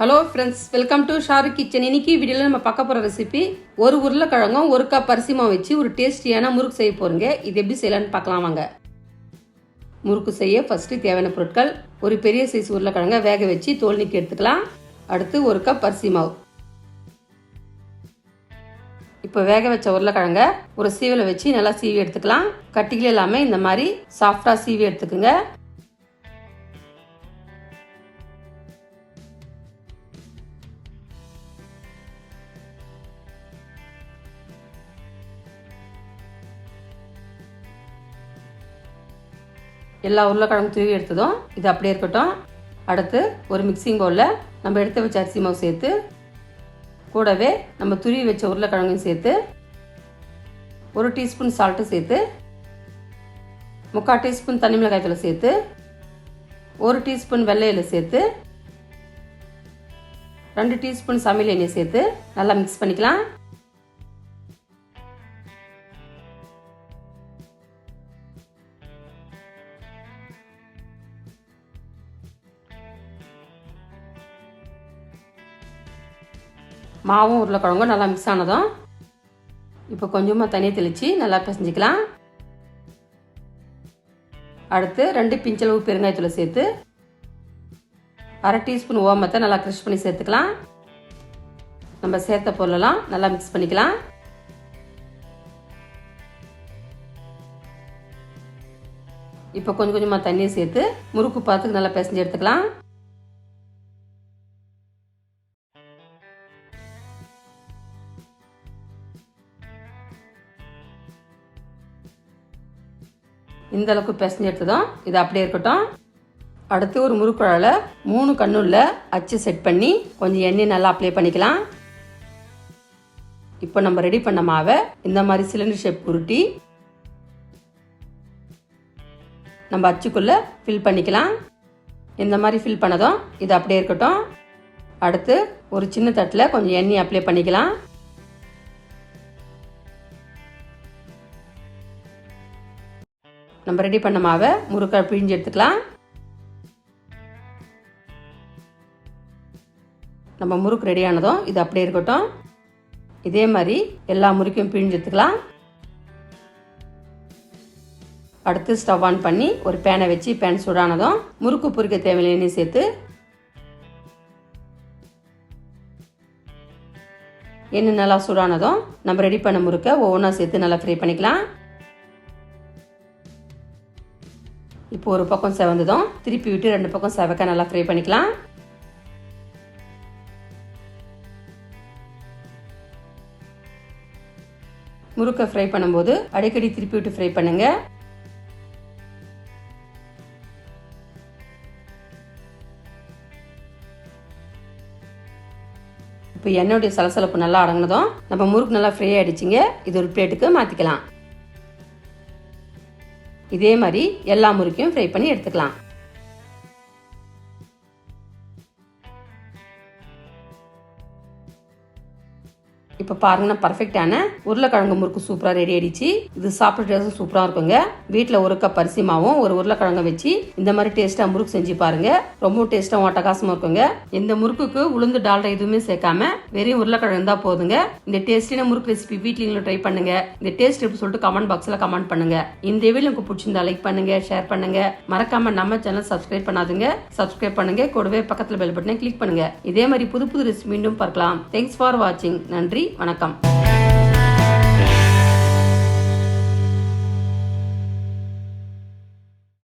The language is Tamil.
Hello friends welcome to Sharu kitchen இன்னைக்கு வீடியோவில் நம்ம பார்க்க போகிற ரெசிபி ஒரு உருளைக்கிழங்கும் ஒரு கப் அரிசி மாவு வச்சு ஒரு டேஸ்டியான முறுக்கு செய்ய போகிறீங்க இது எப்படி செய்யலாம்னு பார்க்கலாம் வாங்க. முறுக்கு செய்ய ஃபஸ்ட்டு தேவையான பொருட்கள் ஒரு பெரிய சைஸ் உருளைக்கிழங்க வேக வச்சு தோல் நீக்கி எடுத்துக்கலாம். அடுத்து ஒரு கப் அரிசி மாவு. இப்போ வேக வச்ச உருளைக்கிழங்க ஒரு சீவில் வச்சு நல்லா சீவி எடுத்துக்கலாம். கட்டிகள் எல்லாமே இந்த மாதிரி சாஃப்டாக சீவி எடுத்துக்கோங்க. எல்லா உருளைக்கிழங்கு தூவி எடுத்ததும் இது அப்படியே இருக்கட்டும். அடுத்து ஒரு மிக்சிங் பவுலில் நம்ம எடுத்து வச்ச அரிசி மாவு சேர்த்து கூடவே நம்ம துருவி வச்ச உருளைக்கிழங்கையும் சேர்த்து ஒரு டீஸ்பூன் சால்ட்டு சேர்த்து முக்கால் டீஸ்பூன் தனி மிளகாய் சேர்த்து ஒரு டீஸ்பூன் வெள்ளையில சேர்த்து ரெண்டு டீஸ்பூன் சமையல் எண்ணெய் சேர்த்து நல்லா மிக்ஸ் பண்ணிக்கலாம். மாவும் உருளைக்கிழங்கும் நல்லா மிக்ஸ் ஆனதும் இப்போ கொஞ்சமாக தண்ணியை தெளித்து நல்லா பிசைஞ்சிக்கலாம். அடுத்து ரெண்டு பிஞ்சளவு பெருங்காயத்தூளை சேர்த்து அரை டீஸ்பூன் ஓமத்தை நல்லா க்ரஷ் பண்ணி சேர்த்துக்கலாம். நம்ம சேர்த்த பொருளெல்லாம் நல்லா மிக்ஸ் பண்ணிக்கலாம். இப்போ கொஞ்சம் கொஞ்சமாக தண்ணியை சேர்த்து முறுக்கு பார்த்துக்கு நல்லா பிசைஞ்சு எடுத்துக்கலாம். இந்த அளவுக்கு பிசைஞ்சு எடுத்ததும் இது அப்படியே இருக்கட்டும். அடுத்து ஒரு முறுக்குழாவில் மூணு கண்ணுள்ள அச்சு செட் பண்ணி கொஞ்சம் எண்ணெய் நல்லா அப்ளை பண்ணிக்கலாம். இப்போ நம்ம ரெடி பண்ண மாவை இந்த மாதிரி சிலிண்டர் ஷேப் உருட்டி நம்ம அச்சுக்குள்ளே ஃபில் பண்ணிக்கலாம். இந்த மாதிரி ஃபில் பண்ணதும் இது அப்படியே இருக்கட்டும். அடுத்து ஒரு சின்ன தட்டில் கொஞ்சம் எண்ணெய் அப்ளை பண்ணிக்கலாம். நம்ம ரெடி பண்ண மாவை முறுக்கை பிழிஞ்சு எடுத்துக்கலாம். நம்ம முறுக்கு ரெடி ஆனதும் இது அப்படியே இருக்கட்டும். இதே மாதிரி எல்லா முறுக்கையும் பிழிஞ்சு எடுத்துக்கலாம். அடுத்து ஸ்டவ் ஆன் பண்ணி ஒரு பேனை வச்சு பேன் சூடானதும் முறுக்கு பொறிக்க தேவையான எண்ணெய் சேர்த்து எண்ணெய் நல்லா சூடானதும் நம்ம ரெடி பண்ண முறுக்கை ஒவ்வொன்றா சேர்த்து நல்லா ஃப்ரை பண்ணிக்கலாம். இப்போ ஒரு பக்கம் செவந்ததும் திருப்பி விட்டு ரெண்டு பக்கம் செவக்க நல்லா ஃப்ரை பண்ணிக்கலாம். முறுக்கை ஃப்ரை பண்ணும்போது அடிக்கடி திருப்பி விட்டு ஃப்ரை பண்ணுங்க. இப்போ எண்ணெயுடைய சலசலப்பு நல்லா அடங்கினதும் நம்ம முறுக்கு நல்லா ஃப்ரை ஆகிடுச்சிங்க இது ஒரு பிளேட்டுக்கு மாற்றிக்கலாம் இதே மாதிரி எல்லா முறுக்கையும் ஃப்ரை பண்ணி எடுத்துக்கலாம். இப்போ பாருங்கன்னா பர்ஃபெக்டான உருளைக்கிழங்கு முறுக்கு சூப்பராக ரெடி ஆயிடுச்சு. இது சாப்பிட்ற சூப்பராக இருக்குங்க. வீட்டில் ஒரு கப் அரிசி மாவும் ஒரு உருளைக்கிழங்க வச்சு இந்த மாதிரி டேஸ்ட்டாக முறுக்கு செஞ்சு பாருங்க. ரொம்ப டேஸ்ட்டாக அட்டகாசமாக இருக்குங்க. இந்த முறுக்குக்கு உளுந்து டால்டா எதுவுமே சேர்க்காம வெறும் உருளைக்கிழங்கு தான் போதுங்க. இந்த டேஸ்டியான முறுக்கு ரெசிபி வீட்லேயும் ட்ரை பண்ணுங்க. இந்த டேஸ்ட் எப்படி சொல்லிட்டு கமெண்ட் பாக்ஸில் கமெண்ட் பண்ணுங்க. இந்த வீடியோ உங்களுக்கு பிடிச்சிருந்தா லைக் பண்ணுங்க ஷேர் பண்ணுங்க. மறக்காம நம்ம சேனல் சப்ஸ்கிரைப் பண்ணாதுங்க. சப்ஸ்கிரைப் பண்ணுங்க. கூடவே பக்கத்தில் பெல் பட்டனை கிளிக் பண்ணுங்க. இதே மாதிரி புது புது ரெசிபி மீண்டும் பார்க்கலாம். தேங்க்ஸ் ஃபார் வாட்சிங் நன்றி. வணக்கம்.